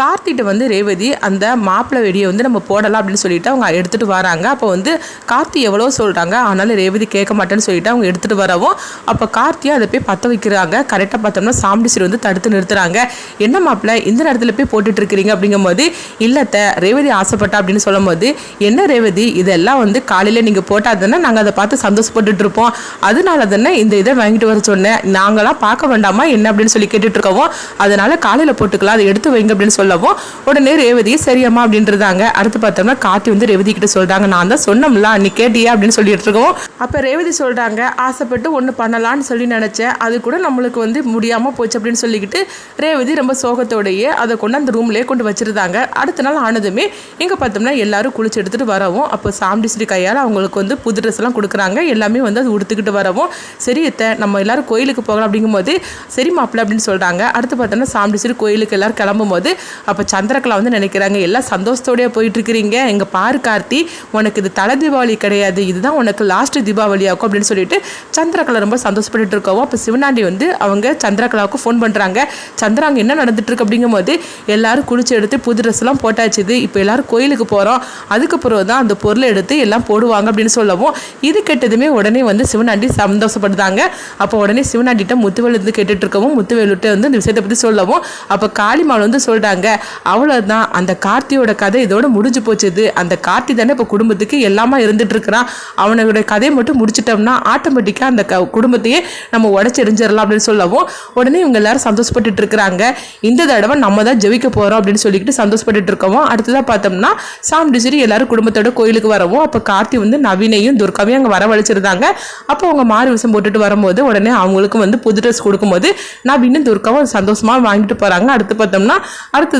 கார்த்திகிட்ட வந்து ரேவதி அந்த மாப்பிள்ளை வெடியை வந்து நம்ம போடலாம் அப்படின்னு சொல்லிட்டு அவங்க எடுத்துகிட்டு வராங்க. அப்போ வந்து கார்த்தி எவ்வளோ சொல்கிறாங்க ஆனாலும் ரேவதி கேட்க மாட்டேன்னு சொல்லிட்டு அவங்க எடுத்துகிட்டு வரவும் அப்போ கார்த்தியை அதை போய் பற்ற வைக்கிறாங்க. கரெக்டாக பார்த்தோம்னா சாம்பிடிசிரி வந்து தடுத்து நிறுத்துறாங்க. என்ன மாப்பிள்ளை இந்த நேரத்தில் போய் போட்டுட்டு இருக்கிறீங்க அப்படிங்கும்போது இல்லத்த ரேவதி ஆசைப்பட்டா அப்படின்னு சொல்லும்போது என்ன ரேவதி இதெல்லாம் வந்து காலையில் நீங்கள் போட்டால் தானே நாங்கள் அதை பார்த்து சந்தோஷப்பட்டுட்டு இருப்போம். அதனால தானே இந்த இதை வாங்கிட்டு வர சொன்னேன். நாங்களாம் பார்க்க வேண்டாமா? என்ன? அப்படின்னு சொல்லி கேட்டுட்டு அதனால் காலையில் போட்டுக்கலாம். அதை எடுத்து வைங்க அப்படின்னு சொல்லவும் உடனே ரேவதி சரியம்மா அப்படின்றதாங்க. அடுத்து பார்த்தோம்னா காத்தி வந்து ரேவதி கிட்ட சொல்றாங்க. நான் தான் சொன்னோம்ல நீ கேட்டியா அப்படின்னு சொல்லிட்டு இருக்கோம் அப்போ ரேவதி சொல்றாங்க ஆசைப்பட்டு ஒன்று பண்ணலாம்னு சொல்லி நினச்சேன். அது கூட நம்மளுக்கு வந்து முடியாமல் போச்சு அப்படின்னு சொல்லிக்கிட்டு ரேவதி ரொம்ப சோகத்தோடையே அதை கொண்டு அந்த ரூம்லேயே கொண்டு வச்சிருந்தாங்க. அடுத்த நாள் ஆனதுமே இங்கே பார்த்தோம்னா எல்லாரும் குளிச்சு எடுத்துட்டு வரவும் அப்போ சாம்பிஸ்ரீ கையால் அவங்களுக்கு வந்து புது ட்ரெஸ் எல்லாம் கொடுக்குறாங்க. எல்லாமே வந்து அது உடுத்துக்கிட்டு வரவும் சரி அத்தை நம்ம எல்லாரும் கோயிலுக்கு போகலாம். அப்படிங்கும்போது சரி மாப்பிள்ள அப்படின்னு சொல்கிறாங்க அடுத்து பார்த்தோம்னா சாம்பிஸ்ரீ கோயிலுக்கு எல்லாரும் கிளம்பும் போது அப்போ சந்திரகலா வந்து நினைக்கிறாங்க எல்லாம் சந்தோஷத்தோடய போயிட்டுருக்கிறீங்க. எங்கள் பாரு கார்த்தி உனக்கு இது தலை தீபாவளி கிடையாது. இதுதான் உனக்கு லாஸ்ட் தீபாவளி ஆகும் அப்படின்னு சொல்லிட்டு சந்திரகலா ரொம்ப சந்தோஷப்பட்டு இருக்கவும் அப்போ சிவனாண்டி வந்து அவங்க சந்திரகலாவுக்கு ஃபோன் பண்ணுறாங்க சந்திராங்க என்ன நடந்துட்டுருக்கு அப்படிங்கும்போது எல்லாரும் குளிச்சு எடுத்து புது ட்ரெஸ்லாம் போட்டாச்சுது இப்போ எல்லாரும் கோயிலுக்கு போகிறோம் அதுக்கப்புறம் தான் அந்த பொருளை எடுத்து எல்லாம் போடுவாங்க அப்படின்னு சொல்லவும் இது கேட்டதுமே உடனே வந்து சிவனாண்டி சந்தோஷப்படுதாங்க அப்போ உடனே சிவனாண்டிட்ட முத்துவேலு வந்து கேட்டுட்டு இருக்கவும் முத்துவேலுட்ட வந்து இந்த விஷயத்தை பற்றி சொல்லவும் அப்போ காளிமால் வந்து சொல்கிறாங்க அவ்வளோதான் அந்த கார்த்தியோட கதை இதோட முடிஞ்சு போச்சுது. அந்த கார்த்தி தானே இப்போ குடும்பத்துக்கு எல்லாமா இருந்துட்டு இருக்கிறான். அவனோட கதையை மட்டும் முடிச்சிட்டோம்னா ஆட்டோமேட்டிக்காக அந்த க குடும்பத்தையே நம்ம உடச்சி எரிஞ்சிடலாம் அப்படின்னு சொல்லவும் உடனே இவங்க எல்லாரும் சந்தோஷப்பட்டுட்டு இருக்கிறாங்க. இந்த தடவை நம்ம தான் ஜெயிக்க போகிறோம் அப்படின்னு சொல்லிக்கிட்டு சந்தோஷப்பட்டுட்டு இருக்கவும் அடுத்ததாக பார்த்தோம்னா சாம் டிசிரி எல்லாரும் குடும்பத்தோட கோயிலுக்கு வரவும் அப்போ கார்த்தி வந்து நவீனையும் துர்காவையும் அங்கே வரவழைச்சிருந்தாங்க. அப்போ அவங்க மாறு விஷம் போட்டுட்டு வரும்போது உடனே அவங்களுக்கும் வந்து புது ட்ரெஸ் கொடுக்கும்போது நவீனும் துர்காவும் சந்தோஷமாக வாங்கிட்டு போகிறாங்க அடுத்து பார்த்தோம்னா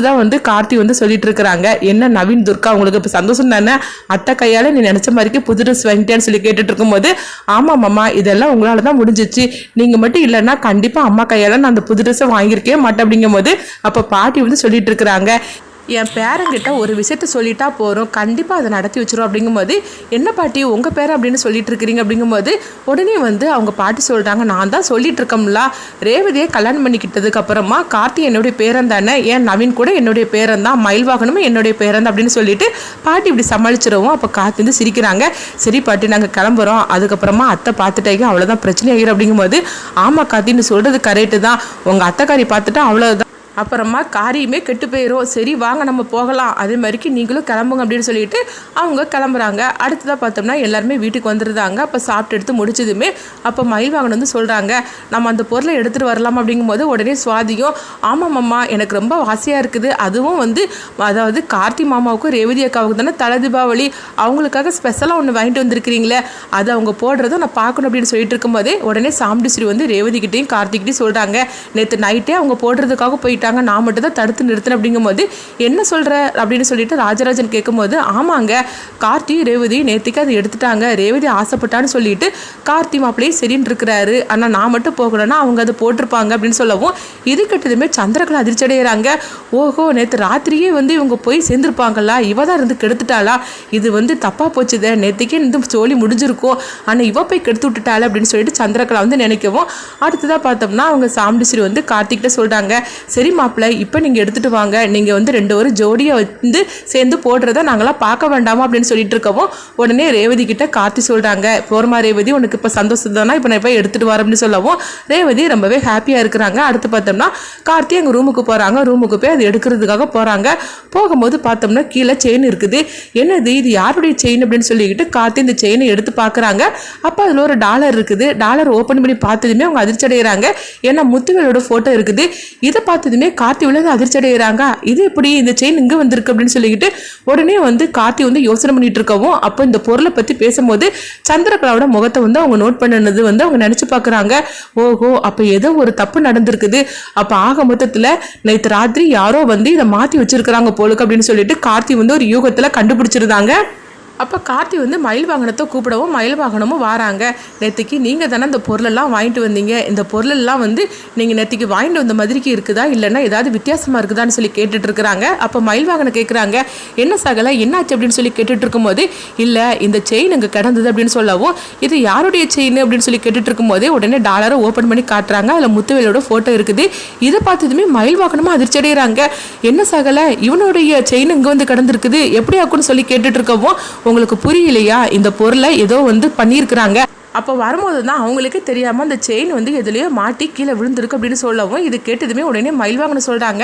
தான் வந்து கார்த்தி வந்து சொல்லிட்டு இருக்கிறாங்க என்ன நவீன் துர்கா உங்களுக்கு இப்போ சந்தோஷம் தானே? அத்தை கையால் நீ நினச்ச மாதிரிக்கு புது ட்ரெஸ் வாங்கிட்டேன்னு சொல்லி கேட்டுட்டு இருக்கும்போது ஆமாம் மாமா இதெல்லாம் உங்களால் தான் முடிஞ்சிச்சு. நீங்கள் மட்டும் இல்லைன்னா கண்டிப்பாக அம்மா கையால் நான் அந்த புது ட்ரெஸ்ஸை வாங்கியிருக்கே மாட்டேன். அப்படிங்கும்போது அப்போ பாட்டி வந்து சொல்லிட்டு இருக்கிறாங்க என் பேரங்கிட்ட ஒரு விஷயத்த சொல்லிட்டா போகிறோம் கண்டிப்பாக அதை நடத்தி வச்சிரும் அப்படிங்கும்போது என்ன பாட்டி உங்கள் பேர் அப்படின்னு சொல்லிட்டு இருக்கிறீங்க? அப்படிங்கும்போது உடனே வந்து அவங்க பாட்டி சொல்கிறாங்க நான் தான் சொல்லிட்டு இருக்கோம்ல. ரேவதியை கல்யாணம் பண்ணிக்கிட்டதுக்கு அப்புறமா கார்த்தி என்னுடைய பேரன் தானே. ஏன் நவீன் கூட என்னுடைய பேரன் தான். மயில் வாகனமும் என்னுடைய பேரன் தான். அப்படின்னு சொல்லிட்டு பாட்டி இப்படி சமாளிச்சிடவும் அப்போ கார்த்தி வந்து சிரிக்கிறாங்க. சரி பாட்டி நாங்கள் கிளம்புறோம். அதுக்கப்புறமா அத்தை பார்த்துட்டாங்க அவ்வளோதான் பிரச்சனை ஆகிரும் அப்படிங்கும்போது ஆமாம் கார்த்தி நீ சொல்கிறது கரெக்டு தான். உங்கள் அத்தைக்காரி பார்த்துட்டா அவ்வளோதான் அப்புறமா காரியமே கெட்டு போயிடும் சரி வாங்க நம்ம போகலாம். அதே மாதிரிக்கு நீங்களும் கிளம்புங்க அப்படின்னு சொல்லிட்டு அவங்க கிளம்புறாங்க. அடுத்ததாக பார்த்தோம்னா எல்லாருமே வீட்டுக்கு வந்துருந்தாங்க அப்போ சாப்பிட்டு எடுத்து முடிச்சதுமே அப்போ மயில் வாங்கணும் வந்து சொல்கிறாங்க நம்ம அந்த பொருளை எடுத்துகிட்டு வரலாம் அப்படிங்கும்போது உடனே சுவாதியும் ஆமாம் மாமா எனக்கு ரொம்ப ஆசையாக இருக்குது. அதுவும் வந்து அதாவது கார்த்தி மாமாவுக்கும் ரேவதி அக்காவுக்கு தானே தலை தீபாவளி. அவங்களுக்காக ஸ்பெஷலாக ஒன்று வாங்கிட்டு வந்திருக்கிறீங்களே. அது அவங்க போடுறதும் நான் பார்க்கணும் அப்படின்னு சொல்லிட்டு இருக்கும்போதே உடனே சாம்பிடிஸ்ரீ வந்து ரேவதிக்கிட்டையும் கார்த்திகிட்டையும் சொல்கிறாங்க நேற்று நைட்டே அவங்க போடுறதுக்காக போயிட்டு போயிட்டாங்க. நான் மட்டும் தான் தடுத்து நிறுத்தினேன் அப்படிங்கும்போது என்ன சொல்கிற அப்படின்னு சொல்லிட்டு ராஜராஜன் கேட்கும்போது ஆமாங்க கார்த்தி ரேவதி நேற்றுக்கு அதை எடுத்துட்டாங்க. ரேவதி ஆசைப்பட்டான்னு சொல்லிட்டு கார்த்தி மாப்பிள்ளையே சரின்னு இருக்கிறாரு. ஆனால் நான் மட்டும் போகணும்னா அவங்க அதை போட்டிருப்பாங்க. அப்படின்னு சொல்லவும் இது கெட்டதுமே சந்திரகலா அதிர்ச்சி அடைகிறாங்க ஓஹோ நேற்று ராத்திரியே வந்து இவங்க போய் சேர்ந்துருப்பாங்களா? இவ தான் இருந்து கெடுத்துட்டாளா? இது வந்து தப்பாக போச்சுதே. நேற்றுக்கே இந்த சோழி முடிஞ்சிருக்கும். ஆனால் இவ போய் கெடுத்து விட்டுட்டாள் அப்படின்னு சொல்லிட்டு சந்திரகலா வந்து நினைக்கவும் அடுத்ததாக பார்த்தோம்னா அவங்க சாம்பிடிஸ்ரீ வந்து கார்த்திக்கிட்ட சொல்கிறாங்க சரி மாப்பிள்ளை இப்போ நீங்கள் எடுத்துகிட்டு வாங்க. நீங்கள் வந்து ரெண்டு ஒரு ஜோடியை வந்து சேர்ந்து போடுறத நாங்களாம் பார்க்க வேண்டாமா அப்படின்னு சொல்லிட்டு இருக்கவும் உடனே ரேவதி கிட்ட கார்த்தி சொல்கிறாங்க போர்மா ரேவதி உனக்கு இப்போ சந்தோஷம் தானே? இப்போ நான் போய் எடுத்துகிட்டு வரேன் அப்படின்னு சொல்லவும் ரேவதி ரொம்பவே ஹாப்பியாக இருக்கிறாங்க. அடுத்து பார்த்தோம்னா கார்த்தி எங்கள் ரூமுக்கு போகிறாங்க ரூமுக்கு போய் அது எடுக்கிறதுக்காக போகிறாங்க போகும்போது பார்த்தோம்னா கீழே செயின் இருக்குது. என்னது? இது யாருடைய செயின் அப்படின்னு சொல்லிக்கிட்டு கார்த்தி இந்த செயினை எடுத்து பார்க்குறாங்க. அப்போ அதில் ஒரு டாலர் இருக்குது. டாலர் ஓப்பன் பண்ணி பார்த்ததுமே அவங்க அதிர்ச்சி அடைகிறாங்க ஏன்னா முத்துகளோட ஃபோட்டோ இருக்குது. இதை பார்த்ததுமே கார்த்தி விழுந்து அதிர்ச்சி அடைகிறாங்க. இது எப்படி இந்த செயின் இங்கே வந்திருக்கு அப்படின்னு சொல்லிக்கிட்டு உடனே வந்து கார்த்தி வந்து யோசனை பண்ணிட்டு இருக்கவும் அப்போ இந்த பொருளை பற்றி பேசும்போது சந்திரகலாவோட முகத்தை வந்து அவங்க நோட் பண்ணினது வந்து அவங்க நினச்சி பார்க்குறாங்க. ஓஹோ அப்போ ஏதோ ஒரு தப்பு நடந்திருக்குது. அப்போ ஆக மொத்தத்தில் நேற்று ராத்திரி யாரோ வந்து இதை மாற்றி வச்சிருக்கிறாங்க போலுக்கு அப்படின்னு சொல்லிட்டு கார்த்தி வந்து ஒரு யூகத்தில் கண்டுபிடிச்சிருந்தாங்க. அப்போ கார்த்தி வந்து மயில் வாகனத்தை கூப்பிடவும் மயில் வாகனமும் வராங்க. நேற்றுக்கு நீங்கள் தானே இந்த பொருளெல்லாம் வாங்கிட்டு வந்தீங்க. இந்த பொருளெல்லாம் வந்து நீங்கள் நேற்றுக்கு வாங்கிட்டு வந்த மாதிரிக்கு இருக்குதா? இல்லைன்னா ஏதாவது வித்தியாசமாக இருக்குதான்னு சொல்லி கேட்டுட்டு இருக்கிறாங்க அப்போ மயில் வாகனம் கேட்குறாங்க என்ன சகல? என்னாச்சு? அப்படின்னு சொல்லி கேட்டுட்டு இருக்கும்போது இல்லை இந்த செயின் அங்கே கிடந்தது அப்படின்னு சொல்லவும் இது யாருடைய செயின் அப்படின்னு சொல்லி கேட்டுட்டு இருக்கும்போதே உடனே டாலரை ஓப்பன் பண்ணி காட்டுறாங்க. அதில் முத்துவேலோட ஃபோட்டோ இருக்குது. இதை பார்த்ததுமே மயில் வாகனமாக அதிர்ச்சி அடைகிறாங்க என்ன சகல? இவனுடைய செயின் இங்கே வந்து கிடந்திருக்குது. எப்படி ஆக்குன்னு சொல்லி கேட்டுட்டு இருக்கவும் உங்களுக்கு புரியலையா? இந்த பொருளை ஏதோ வந்து பண்ணியிருக்கிறாங்க. அப்போ வரும்போது தான் அவங்களுக்கே தெரியாமல் அந்த செயின் வந்து எதுலேயோ மாட்டி கீழே விழுந்திருக்கு அப்படின்னு சொல்லவும் இது கேட்டதுமே உடனே மயில்வாங்கன்னு சொல்கிறாங்க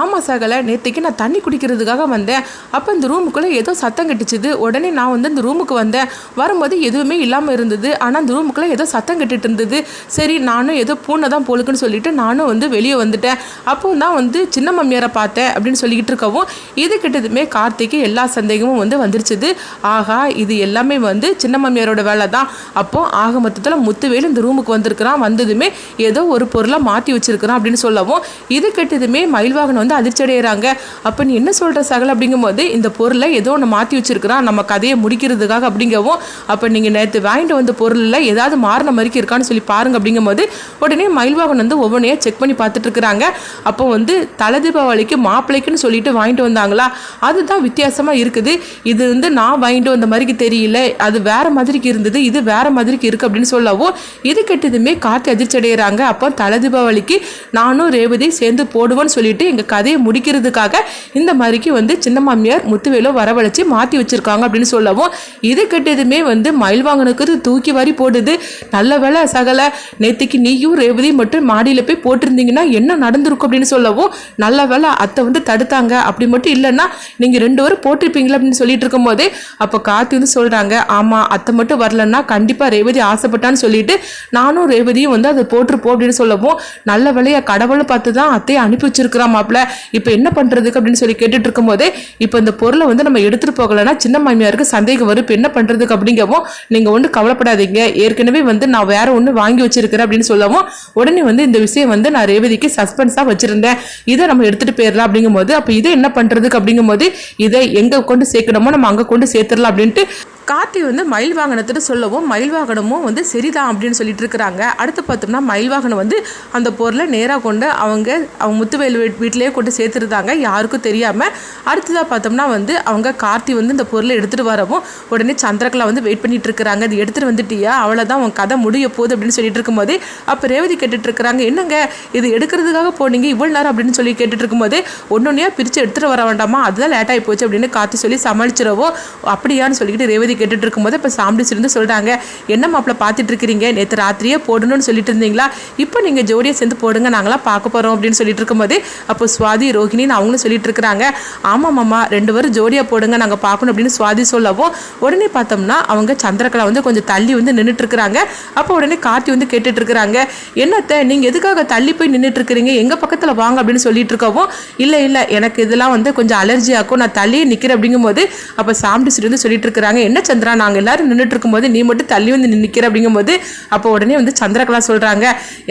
ஆமாம் சகலை நேற்றுக்கு நான் தண்ணி குடிக்கிறதுக்காக வந்தேன். அப்போ இந்த ரூமுக்குள்ளே ஏதோ சத்தம் கட்டுச்சுது. உடனே நான் வந்து இந்த ரூமுக்கு வந்தேன். வரும்போது எதுவுமே இல்லாமல் இருந்தது. ஆனால் அந்த ரூமுக்குள்ளே ஏதோ சத்தம் கட்டுட்டு இருந்தது. சரி நானும் ஏதோ பூனை தான் போலுக்குன்னு சொல்லிட்டு நானும் வந்து வெளியே வந்துட்டேன். அப்போ தான் வந்து சின்ன மம்மியாரை பார்த்தேன் அப்படின்னு சொல்லிக்கிட்டு இருக்கவும் இது கிட்டதுமே கார்த்திக்கு எல்லா சந்தேகமும் வந்து வந்துருச்சுது. ஆகா இது எல்லாமே வந்து சின்ன மம்மியாரோட வேலை தான் அப்போ ஆக மொத்தத்தில் முத்துவேல் இந்த ரூமுக்கு வந்திருக்கிறான். வந்ததுமே ஏதோ ஒரு பொருளை மாற்றி வச்சிருக்கிறான் அப்படின்னு சொல்லவும் இது கெட்டதுமே மயில்வாகன் வந்து அதிர்ச்சி அடைகிறாங்க அப்போ நீ என்ன சொல்கிற சகல் அப்படிங்கும்போது இந்த பொருளை ஏதோ ஒன்று மாற்றி வச்சிருக்கிறான். நம்ம கதையை முடிக்கிறதுக்காக அப்படிங்கவும் அப்போ நீங்கள் நேற்று வாங்கிட்டு வந்த பொருளில் ஏதாவது மாறின மாதிரி இருக்கான்னு சொல்லி பாருங்க அப்படிங்கும்போது உடனே மயில்வாகன் வந்து ஒவ்வொன்றையும் செக் பண்ணி பார்த்துட்டு இருக்கிறாங்க. அப்போ வந்து தலை தீபாவளிக்கு மாப்பிள்ளைக்குன்னு சொல்லிட்டு வாங்கிட்டு வந்தாங்களா? அதுதான் வித்தியாசமாக இருக்குது. இது வந்து நான் வாங்கிட்டு வந்த மாதிரிக்கு தெரியல. அது வேற மாதிரிக்கு இருந்தது. இது வேற மாதிரிக்கு இருக்கு அப்படின்னு சொல்லவும் இது கெட்டதுமே கார்த்தி அதிர்ச்சி அடைகிறாங்க அப்போ தலை தீபாவளிக்கு நானும் ரேவதி சேர்ந்து போடுவோன்னு சொல்லிட்டு எங்கள் கதையை முடிக்கிறதுக்காக இந்த மாதிரிக்கு வந்து சின்ன மாமியார் முத்துவேலோ வரவழைச்சி மாற்றி வச்சுருக்காங்க அப்படின்னு சொல்லவும் இது கெட்டதுமே வந்து மயில் வாங்கினுக்கு தூக்கி வாரி போடுது. நல்ல வேலை சகல நேற்றுக்கு நீயும் ரேவதி மட்டும் மாடியில் போய் போட்டிருந்தீங்கன்னா என்ன நடந்திருக்கும் அப்படின்னு சொல்லவும் நல்ல வேலை அத்தை வந்து தடுத்தாங்க. அப்படி மட்டும் இல்லைன்னா நீங்கள் ரெண்டு பேரும் போட்டிருப்பீங்களா அப்படின்னு சொல்லிட்டு இருக்கும்போது அப்போ கார்த்தி வந்து சொல்கிறாங்க ஆமாம் அத்தை மட்டும் வரலன்னா கண்டிப்பாக ரேவதி ஆசைப்பட்டான்னு சொல்லிட்டு நானும் ரேவதியும் வந்து அதை போட்டிருப்போம் அப்படின்னு சொல்லவும் நல்ல வேலையை கடவுளை பார்த்து தான் அத்தையை அனுப்பி வச்சிருக்கிறான் மாப்பிள்ள இப்போ என்ன பண்ணுறதுக்கு அப்படின்னு சொல்லி கேட்டுட்டு இருக்கும்போதே இப்போ இந்த பொருளை வந்து நம்ம எடுத்துகிட்டு போகலைன்னா சின்ன மாமியாருக்கு சந்தேகம் வரும். இப்போ என்ன பண்ணுறதுக்கு அப்படிங்கவும் நீங்கள் ஒன்றும் கவலைப்படாதீங்க. ஏற்கனவே வந்து நான் வேற ஒன்று வாங்கி வச்சிருக்கிறேன் அப்படின்னு சொல்லவும் உடனே வந்து இந்த விஷயம் வந்து நான் ரேவதிக்கு சஸ்பென்ஸாக வச்சிருந்தேன். இதை நம்ம எடுத்துகிட்டு போயிடலாம் அப்படிங்கும்போது அப்போ இதை என்ன பண்ணுறதுக்கு அப்படிங்கும்போது இதை எங்கே கொண்டு சேர்க்கணுமோ நம்ம அங்கே கொண்டு சேர்த்துடலாம் அப்படின்ட்டு கார்த்தி வந்து மயில் வாகனத்துட்டு சொல்லவும் மயில் வாகனமும் வந்து சரிதான் அப்படின்னு சொல்லிட்டு இருக்கிறாங்க. அடுத்து பார்த்தோம்னா மயில் வாகனம் வந்து அந்த பொருளை நேராக கொண்டு அவங்க அவங்க முத்துவேல் வீட் வீட்டிலேயே கொண்டு சேர்த்துருந்தாங்க. யாருக்கும் தெரியாமல் அடுத்ததாக பார்த்தோம்னா வந்து அவங்க கார்த்தி வந்து இந்த பொருளை எடுத்துகிட்டு வரவும் உடனே சந்திரகலா வந்து வெயிட் பண்ணிட்டு இருக்கிறாங்க. அது எடுத்துகிட்டு வந்துட்டியா? அவ்வளோதான் உன் கதை முடிய போகுது அப்படின்னு சொல்லிட்டு இருக்கும்போது அப்போ ரேவதி கேட்டுட்டு இருக்கிறாங்க. என்னங்க? இது எடுக்கிறதுக்காக போனீங்க? இவ்வளோ நேரம் அப்படின்னு சொல்லி கேட்டுட்டு இருக்கும்போது ஒன்னொன்னையாக பிரித்து எடுத்துகிட்டு வர வேண்டாமா? அதுதான் லேட்டாகி போச்சு அப்படின்னு கார்த்தி சொல்லி சமாளிச்சிடவோ அப்படியான்னு சொல்லிக்கிட்டு ரேவதி கேட்டுட்டு இருக்கும்போது இப்போ சாம்பிள்ஸ் இருந்து சொல்கிறாங்க என்ன மாப்பிள்ள பார்த்துட்டு இருக்கிறீங்க நேற்று ராத்திரியே போடணும்னு சொல்லிட்டு இருந்தீங்களா? இப்போ நீங்கள் ஜோடியை சேர்ந்து போடுங்க நாங்களாம் பார்க்க போகிறோம் அப்படின்னு சொல்லிட்டு இருக்கும்போது அப்போ சுவாதி ரோஹிணின்னு அவங்களும் சொல்லிட்டு இருக்கிறாங்க ஆமாம் மாமா ரெண்டு பேரும் ஜோடியாக போடுங்க நாங்கள் பார்க்கணும் அப்படின்னு சுவாதி சொல்லவும் உடனே பார்த்தோம்னா அவங்க சந்திரகலா வந்து கொஞ்சம் தள்ளி வந்து நின்றுட்டு இருக்கிறாங்க அப்போ உடனே கார்த்தி வந்து கேட்டுட்டு இருக்கிறாங்க என்னத்தை நீங்கள் எதுக்காக தள்ளி போய் நின்றுட்டு இருக்கிறீங்க எங்கள் பக்கத்தில் வாங்க அப்படின்னு சொல்லிட்டு இருக்கவும் இல்லை இல்லை எனக்கு இதெல்லாம் வந்து கொஞ்சம் அலர்ஜி ஆக்கும் நான் தள்ளியே நிற்கிறேன் அப்படிங்கும்போது அப்போ சாம்பிடிச்சிட்டு வந்து சொல்லிட்டு இருக்கிறாங்க என்ன சந்திரா நாங்கள் எல்லாரும் நின்றுட்டு இருக்கும்போது நீ மட்டும் தள்ளி வந்து நிற்கிற அப்படிங்கும்போது அப்போ உடனே வந்து சந்திரகலா சொல்கிறாங்க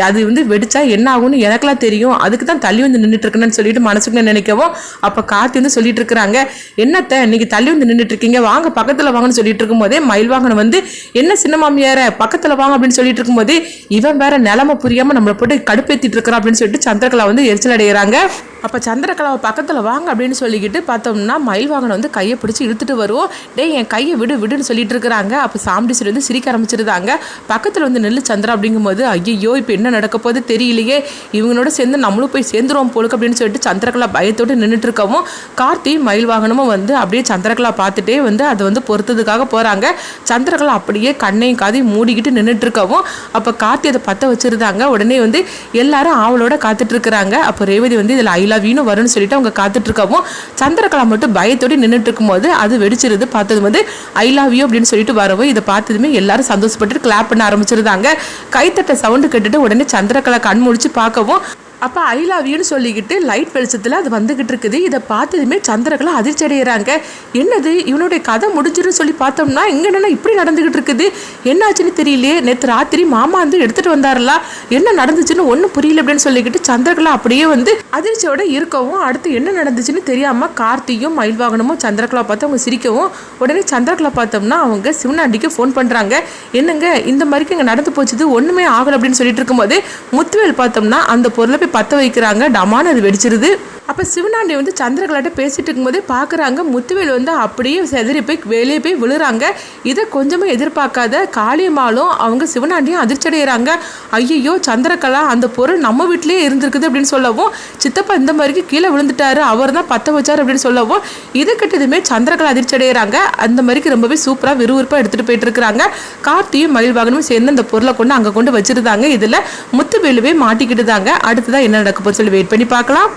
அது வந்து வெடிச்சா என்ன ஆகும்னு எனக்கெல்லாம் தெரியும். அதுக்கு தான் தள்ளி வந்து நின்றுட்டு இருக்கேன்னு சொல்லிட்டு மனசுக்குள்ள நினைக்கவும் அப்போ கார்த்தி வந்து சொல்லிட்டு இருக்கிறாங்க என்னத்த இன்னைக்கு தள்ளி வந்து நின்றுட்டு இருக்கீங்க? வாங்க பக்கத்தில் வாங்கன்னு சொல்லிட்டு இருக்கும்போதே மயில் வாகனம் வந்து என்ன சின்ன மாமியார பக்கத்தில் வாங்க அப்படின்னு சொல்லிட்டு இருக்கும்போது இவன் வேற நிலமை புரியாமல் நம்மளை போட்டு கடுப்பேற்றிட்டு இருக்கிறான் அப்படின்னு சொல்லிட்டு சந்திரகலா வந்து எரிச்சல் அடைகிறாங்க. அப்போ சந்திரகலாவை பக்கத்தில் வாங்க அப்படின்னு சொல்லிக்கிட்டு பார்த்தோம்னா மயில் வாகனம் வந்து கையை பிடிச்சி இழுத்துட்டு வருவோம் டேய் என் கையை விடு விடுன்னு சொல்லிட்டு இருக்கிறாங்க. அப்போ சாம்பிடிசர் வந்து சிரிக்க ஆரம்பிச்சிருந்தாங்க. பக்கத்தில் வந்து நெல் சந்திரா அப்படிங்கும்போது ஐயோ இப்போ என்ன நடக்க போகுது தெரியலையே. இவங்களோட சேர்ந்து நம்மளும் போய் சேர்ந்துருவோம் போலுக்கு அப்படின்னு சொல்லிட்டு சந்திரகலா பயத்தோடு நின்றுட்டு இருக்கவும் கார்த்தி மயில் வாகனமும் வந்து அப்படியே சந்திரகலா பார்த்துட்டே வந்து அதை வந்து பொறுத்ததுக்காக போகிறாங்க சந்திரகலா அப்படியே கண்ணையும் காதையும் மூடிக்கிட்டு நின்றுட்டு இருக்கவும் அப்போ கார்த்தி அதை பற்ற வச்சுருந்தாங்க. உடனே வந்து எல்லாரும் ஆவலோட காத்துட்டு இருக்கிறாங்க. அப்போ ரேவதி வந்து இதில் ஐ லவ் யூன்னு வரும்னு சொல்லிட்டு அவங்க காத்துட்டு இருக்கவும் சந்திரகலா மட்டும் பயத்தோடு நின்றுட்டு இருக்கும்போது அது வெடிச்சிருது. பார்த்தது வந்து ஐ லவ் யூ அப்படின்னு சொல்லிட்டு வரவும் இதை பார்த்ததுமே எல்லாரும் சந்தோஷப்பட்டு கிளாப் பண்ண ஆரம்பிச்சிருந்தாங்க. கைத்தட்ட சவுண்டு கேட்டுட்டு உடனே சந்திரகலா கண் முழிச்சு பார்க்கவும் அப்போ ஐ லவ் யூன்னு சொல்லிக்கிட்டு லைட் வெளிச்சத்தில் அது வந்துக்கிட்டு இருக்குது. இதை பார்த்ததுமே சந்திரகலா அதிர்ச்சி அடைகிறாங்க என்னது? இவனுடைய கதை முடிஞ்சிருன்னு சொல்லி பார்த்தோம்னா இங்கே இப்படி நடந்துக்கிட்டு இருக்குது? என்னாச்சுன்னு தெரியலையே. நேற்று ராத்திரி மாமா வந்து எடுத்துகிட்டு வந்தாரலாம் என்ன நடந்துச்சுன்னு ஒன்றும் புரியல அப்படின்னு சொல்லிக்கிட்டு சந்திரகலா அப்படியே வந்து அதிர்ச்சியோட இருக்கவும் அடுத்து என்ன நடந்துச்சுன்னு தெரியாமல் கார்த்தியும் மயில் வாகனமும் சந்திரகலா பார்த்து அவங்க சிரிக்கவும் உடனே சந்திரகலா பார்த்தோம்னா அவங்க சிவனாண்டிக்கு ஃபோன் பண்ணுறாங்க என்னங்க? இந்த மாதிரிக்கு இங்கே நடந்து போச்சுது ஒன்றுமே ஆகலை அப்படின்னு சொல்லிட்டு இருக்கும்போது முத்துவேல் பார்த்தோம்னா அந்த பொருளை போய் பற்ற வைக்கிறாங்க. டமான்னு அது வெடிச்சிருது. அப்போ சிவனாண்டி வந்து சந்திரகலாட்ட பேசிட்டு இருக்கும்போதே பார்க்குறாங்க முத்துவேல் வந்து அப்படியே செதறி போய் வெளியே போய் விழுறாங்க. இதை கொஞ்சமாக எதிர்பார்க்காத காளியம்மாளும் அவங்க சிவனாண்டியும் அதிர்ச்சி அடைகிறாங்க ஐயோ சந்திரகலா அந்த பொருள் நம்ம வீட்லேயே இருந்திருக்குது அப்படின்னு சொல்லவும் சித்தப்பா இந்த மாதிரிக்கு கீழே விழுந்துட்டாரு அவர் தான் பற்ற வச்சார் அப்படின்னு சொல்லவும் இது கிட்டதுமே சந்திரகலா அதிர்ச்சி அடைகிறாங்க அந்த மாதிரிக்கு ரொம்பவே சூப்பராக விறுவிறுப்பாக எடுத்துகிட்டு போயிட்டு இருக்கிறாங்க. கார்த்தியும் மயில்வாகனமும் சேர்ந்து அந்த பொருளை கொண்டு அங்கே கொண்டு வச்சிருந்தாங்க. இதில் முத்துவேலுவே மாட்டிக்கிட்டு தாங்க அடுத்ததான் என்ன நடக்க போகுதுன்னு சொல்லி வெயிட் பண்ணி பார்க்கலாம்.